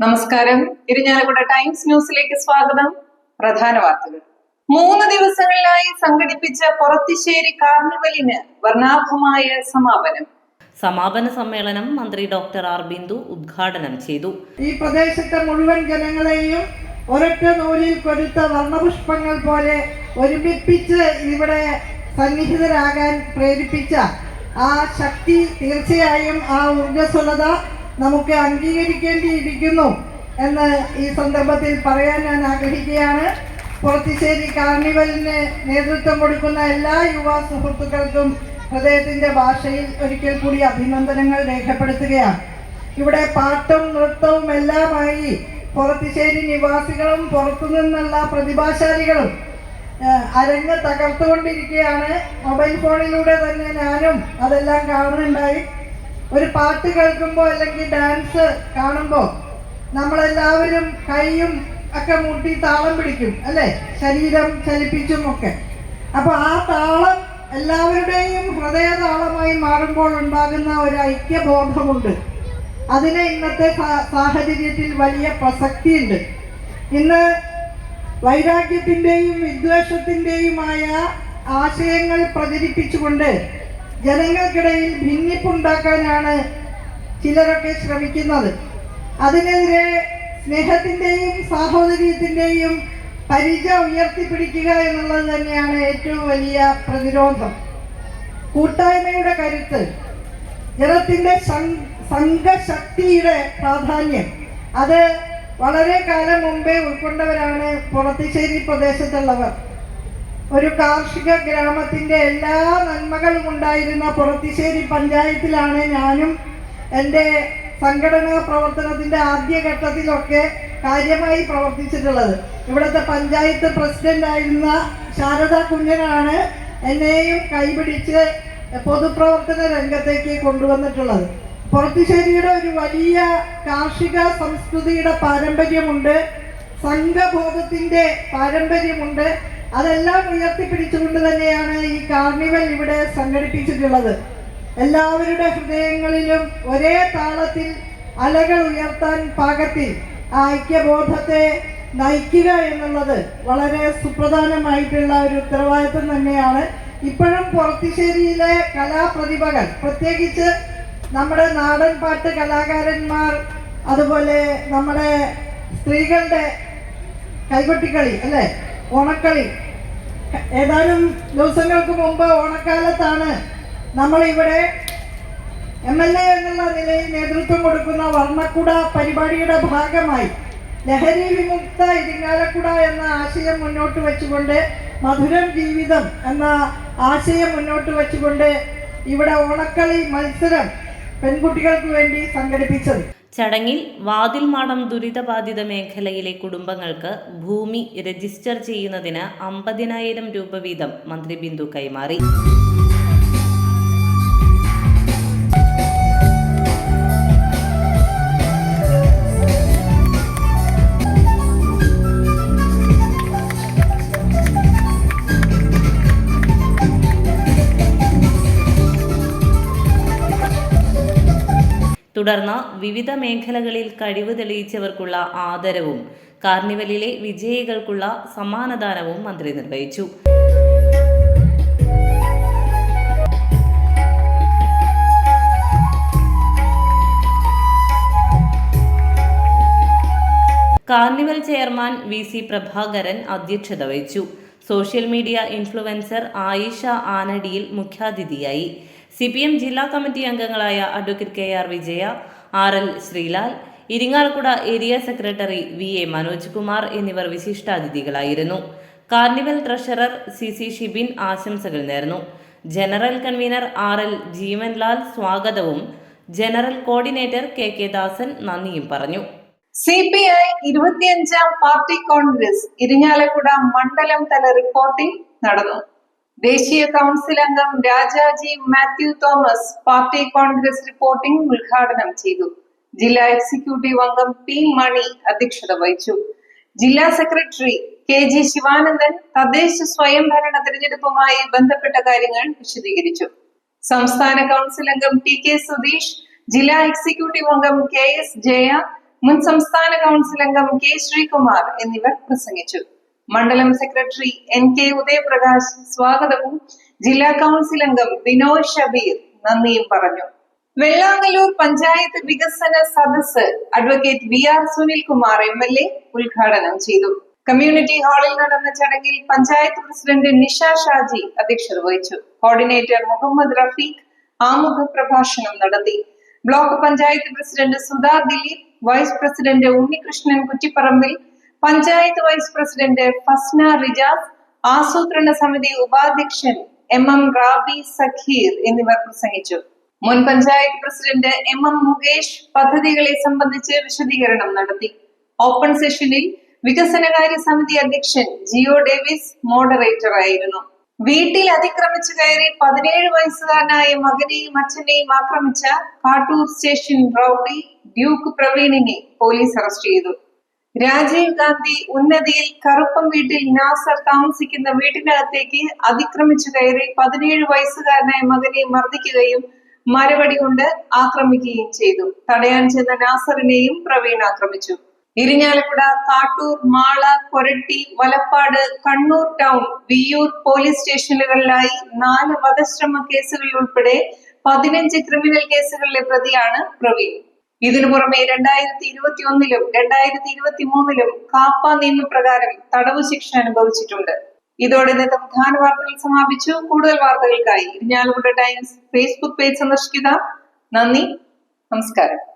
നമസ്കാരം. ഇരിഞ്ഞാലക്കുട ടൈംസ് ന്യൂസിലേക്ക് സ്വാഗതം. പ്രധാന വാർത്തകൾ. മൂന്ന് ദിവസങ്ങളിലായി സംഘടിപ്പിച്ച പൊറത്തിശ്ശേരി കാർണിവലിന് വർണാഭമായ സമാപനം. സമാപന സമ്മേളനം മന്ത്രി ഡോക്ടർ ആർ ബിന്ദു ഉദ്ഘാടനം ചെയ്തു. ഈ പ്രദേശത്തെ മുഴുവൻ ജനങ്ങളെയും ഒരൊറ്റ നൂലിൽ കൊടുത്ത വർണപുഷ്പങ്ങൾ പോലെ ഒരുമിപ്പിച്ച് ഇവിടെ സന്നിഹിതരാകാൻ പ്രേരിപ്പിച്ച ആ ശക്തി തീർച്ചയായും ആ ഊർജസ്വലത നമുക്ക് അംഗീകരിക്കേണ്ടിയിരിക്കുന്നു എന്ന് ഈ സന്ദർഭത്തിൽ പറയാൻ ഞാൻ ആഗ്രഹിക്കുകയാണ്. പുറത്തിശ്ശേരി കാർണിവലിന് നേതൃത്വം കൊടുക്കുന്ന എല്ലാ യുവ സുഹൃത്തുക്കൾക്കും ഹൃദയത്തിന്റെ ഭാഷയിൽ ഒരിക്കൽ കൂടി അഭിനന്ദനങ്ങൾ രേഖപ്പെടുത്തുകയാണ്. ഇവിടെ പാട്ടും നൃത്തവും എല്ലാമായി പുറത്തിശ്ശേരി നിവാസികളും പുറത്തു നിന്നുള്ള പ്രതിഭാശാലികളും അരങ്ങ് തകർത്തുകൊണ്ടിരിക്കുകയാണ്. മൊബൈൽ ഫോണിലൂടെ തന്നെ ഞാനും അതെല്ലാം കാണുന്നുണ്ടായി. ഒരു പാട്ട് കേൾക്കുമ്പോ അല്ലെങ്കിൽ ഡാൻസ് കാണുമ്പോൾ നമ്മളെല്ലാവരും കൈയും ഒക്കെ മുട്ടി താളം പിടിക്കും അല്ലേ? ശരീരം ചലിപ്പിച്ചും ഒക്കെ. അപ്പൊ ആ താളം എല്ലാവരുടെയും ഹൃദയ താളമായി മാറുമ്പോൾ ഉണ്ടാകുന്ന ഒരു ഐക്യബോധമുണ്ട്. അതിന് ഇന്നത്തെ സാഹചര്യത്തിൽ വലിയ പ്രസക്തിയുണ്ട്. ഇന്ന് വൈരാഗ്യത്തിന്റെയും വിദ്വേഷത്തിന്റെയുമായ ആശയങ്ങൾ പ്രചരിപ്പിച്ചുകൊണ്ട് ജനങ്ങൾക്കിടയിൽ ഭിന്നിപ്പുണ്ടാക്കാനാണ് ചിലരൊക്കെ ശ്രമിക്കുന്നത്. അതിനെതിരെ സ്നേഹത്തിന്റെയും സാഹോദര്യത്തിന്റെയും പരിച ഉയർത്തിപ്പിടിക്കുക എന്നുള്ളത് തന്നെയാണ് ഏറ്റവും വലിയ പ്രതിരോധം. കൂട്ടായ്മയുടെ കരുത്ത് ജനത്തിന്റെ സംഘശക്തിയുടെ പ്രാധാന്യം അത് വളരെ കാലം മുമ്പേ ഉൾക്കൊണ്ടവരാണ് പുറത്തിശ്ശേരി പ്രദേശത്തുള്ളവർ. ഒരു കാർഷിക ഗ്രാമത്തിന്റെ എല്ലാ നന്മകളും ഉണ്ടായിരുന്ന പുറത്തിശ്ശേരി പഞ്ചായത്തിലാണ് ഞാനും എന്റെ സംഘടനാ പ്രവർത്തനത്തിന്റെ ആദ്യഘട്ടത്തിലൊക്കെ കാര്യമായി പ്രവർത്തിച്ചിട്ടുള്ളത്. ഇവിടുത്തെ പഞ്ചായത്ത് പ്രസിഡന്റ് ആയിരുന്ന ശാരദ കുഞ്ഞനാണ് എന്നെയും കൈപിടിച്ച് പൊതുപ്രവർത്തന രംഗത്തേക്ക് കൊണ്ടുവന്നിട്ടുള്ളത്. പുറത്തിശ്ശേരിയുടെ ഒരു വലിയ കാർഷിക സംസ്കൃതിയുടെ പാരമ്പര്യമുണ്ട് സംഘബോധത്തിന്റെ പാരമ്പര്യമുണ്ട് അതെല്ലാം ഉയർത്തിപ്പിടിച്ചുകൊണ്ട് തന്നെയാണ് ഈ കാർണിവൽ ഇവിടെ സംഘടിപ്പിച്ചിട്ടുള്ളത്. എല്ലാവരുടെ ഹൃദയങ്ങളിലും ഒരേ താളത്തിൽ അലകൾ ഉയർത്താൻ പാകത്തിൽ ആ ഐക്യബോധത്തെ നയിക്കുക എന്നുള്ളത് വളരെ സുപ്രധാനമായിട്ടുള്ള ഒരു ഉത്തരവാദിത്വം തന്നെയാണ്. ഇപ്പോഴും പുറത്തിശ്ശേരിയിലെ കലാപ്രതിഭകൾ പ്രത്യേകിച്ച് നമ്മുടെ നാടൻ പാട്ട് കലാകാരന്മാർ അതുപോലെ നമ്മുടെ സ്ത്രീകളുടെ കൈകൊട്ടിക്കളി അല്ലേ? ഓണക്കളി ഏതാനും ദിവസങ്ങൾക്ക് മുമ്പ് ഓണക്കാലത്താണ് നമ്മൾ ഇവിടെ എം എൽ എ എന്നുള്ള നിലയിൽ നേതൃത്വം കൊടുക്കുന്ന വർണക്കുട പരിപാടിയുടെ ഭാഗമായി ലഹരി വിമുക്ത ഇരിങ്ങാലക്കുട എന്ന ആശയം മുന്നോട്ട് വെച്ചുകൊണ്ട് മധുരം ജീവിതം എന്ന ആശയം മുന്നോട്ട് വെച്ചുകൊണ്ട് ഇവിടെ ഓണക്കളി മത്സരം പെൺകുട്ടികൾക്ക് വേണ്ടി സംഘടിപ്പിച്ചത്. ചടങ്ങിൽ വാതിൽമാടം ദുരിതബാധിത മേഖലയിലെ കുടുംബങ്ങൾക്ക് ഭൂമി രജിസ്റ്റർ ചെയ്യുന്നതിന് അമ്പതിനായിരം രൂപ വീതം മന്ത്രി ബിന്ദു കൈമാറി. തുടർന്ന് വിവിധ മേഖലകളിൽ കഴിവ് തെളിയിച്ചവർക്കുള്ള ആദരവും കാർണിവലിലെ വിജയികൾക്കുള്ള സമ്മാനദാനവും മന്ത്രി നിർവഹിച്ചു. Carnival chairman V C Prabhakaran അധ്യക്ഷത വഹിച്ചു. സോഷ്യൽ മീഡിയ ഇൻഫ്ലുവൻസർ ആയിഷ ആനടിയിൽ മുഖ്യാതിഥിയായി. സി പി എം ജില്ലാ കമ്മിറ്റി അംഗങ്ങളായ advocate K R Vijaya R L Sreelal Irinjalakuda area secretary V A Manoj Kumar എന്നിവർ വിശിഷ്ടാതിഥികളായിരുന്നു. Carnival treasurer C C Shibin ആശംസകൾ നേർന്നു. General convener R L Jeevanlal സ്വാഗതവും general coordinator K K Dasan നന്ദിയും പറഞ്ഞു. C P I ഇരുപത്തിയഞ്ചാം party congress Irinjalakuda മണ്ഡലം തല reporting നടന്നു. ദേശീയ കൗൺസിൽ അംഗം Rajaji Mathew Thomas party congress reporting ഉദ്ഘാടനം ചെയ്തു. ജില്ലാ എക്സിക്യൂട്ടീവ് അംഗം പി മണി അധ്യക്ഷത വഹിച്ചു. ജില്ലാ സെക്രട്ടറി കെ ജി ശിവാനന്ദൻ തദ്ദേശ സ്വയംഭരണ തിരഞ്ഞെടുപ്പുമായി ബന്ധപ്പെട്ട കാര്യങ്ങൾ വിശദീകരിച്ചു. സംസ്ഥാന കൗൺസിൽ അംഗം ടി കെ സുധീഷ് ജില്ലാ എക്സിക്യൂട്ടീവ് അംഗം കെ എസ് ജയ മുൻ സംസ്ഥാന കൗൺസിൽ അംഗം കെ ശ്രീകുമാർ എന്നിവർ പ്രസംഗിച്ചു. മണ്ഡലം സെക്രട്ടറി എൻ കെ ഉദയപ്രകാശ് സ്വാഗതവും. ജില്ലാ കൗൺസിൽ അംഗം വിനോദ് ഷബീർ നന്ദിയും പറഞ്ഞു. വെള്ളാങ്ങല്ലൂർ പഞ്ചായത്ത് വികസന സദസ് advocate V R Sunilkumar M L A ഉദ്ഘാടനം ചെയ്തു. കമ്മ്യൂണിറ്റി ഹാളിൽ നടന്ന ചടങ്ങിൽ പഞ്ചായത്ത് പ്രസിഡന്റ് നിഷ ഷാജി അധ്യക്ഷത വഹിച്ചു. കോർഡിനേറ്റർ മുഹമ്മദ് റഫീഖ് ആമുഖ പ്രഭാഷണം നടത്തി. Block panchayat president Sudha Dileep vice president Unnikrishnan Kuttiparambil panchayat vice president Fasna Rijas ആസൂത്രണ സമിതി ഉപാധ്യക്ഷൻ എം എം റാബി സഖീർ എന്നിവർ പ്രസംഗിച്ചു. മുൻ panchayat president M M Mukesh പദ്ധതികളെ സംബന്ധിച്ച് വിശദീകരണം നടത്തി. ഓപ്പൺ സെഷനിൽ വികസനകാര്യ സമിതി അധ്യക്ഷൻ ജിയോ ഡേവിസ് മോഡറേറ്റർ ആയിരുന്നു. വീട്ടിൽ അതിക്രമിച്ചു കയറി പതിനേഴ് വയസ്സുകാരനായ മകനെയും അച്ഛനെയും ആക്രമിച്ച കാട്ടൂർ സ്റ്റേഷൻ റൌഡി ഡ്യൂക്ക് പ്രവീണിനെ പോലീസ് അറസ്റ്റ് ചെയ്തു. രാജീവ് ഗാന്ധി ഉന്നതിയിൽ കറുപ്പം വീട്ടിൽ നാസർ താമസിക്കുന്ന വീട്ടിനകത്തേക്ക് അതിക്രമിച്ചു കയറി പതിനേഴ് വയസ്സുകാരനായ മകനെ മർദ്ദിക്കുകയും മരവടി കൊണ്ട് ആക്രമിക്കുകയും ചെയ്തു. തടയാൻ ചെന്ന നാസറിനെയും പ്രവീൺ ആക്രമിച്ചു. ഇരിഞ്ഞാലക്കുട കാട്ടൂർ മാള കൊരട്ടി വലപ്പാട് കണ്ണൂർ ടൗൺ വിയൂർ പോലീസ് സ്റ്റേഷനുകളിലായി നാല് വധശ്രമ കേസുകളിൽ ഉൾപ്പെടെ പതിനഞ്ച് ക്രിമിനൽ കേസുകളിലെ പ്രതിയാണ് പ്രവീൺ. ഇതിനു പുറമെ രണ്ടായിരത്തി ഇരുപത്തി ഒന്നിലും രണ്ടായിരത്തി ഇരുപത്തി മൂന്നിലും കാപ്പ നിയമപ്രകാരം തടവ് ശിക്ഷ അനുഭവിച്ചിട്ടുണ്ട്. ഇതോടെ ഇന്നത്തെ പ്രധാന വാർത്തകൾ സമാപിച്ചു. കൂടുതൽ വാർത്തകൾക്കായി ഇരിഞ്ഞാലക്കുട ടൈംസ് ഫേസ്ബുക്ക് പേജ് സന്ദർശിക്കുക. നന്ദി. നമസ്കാരം.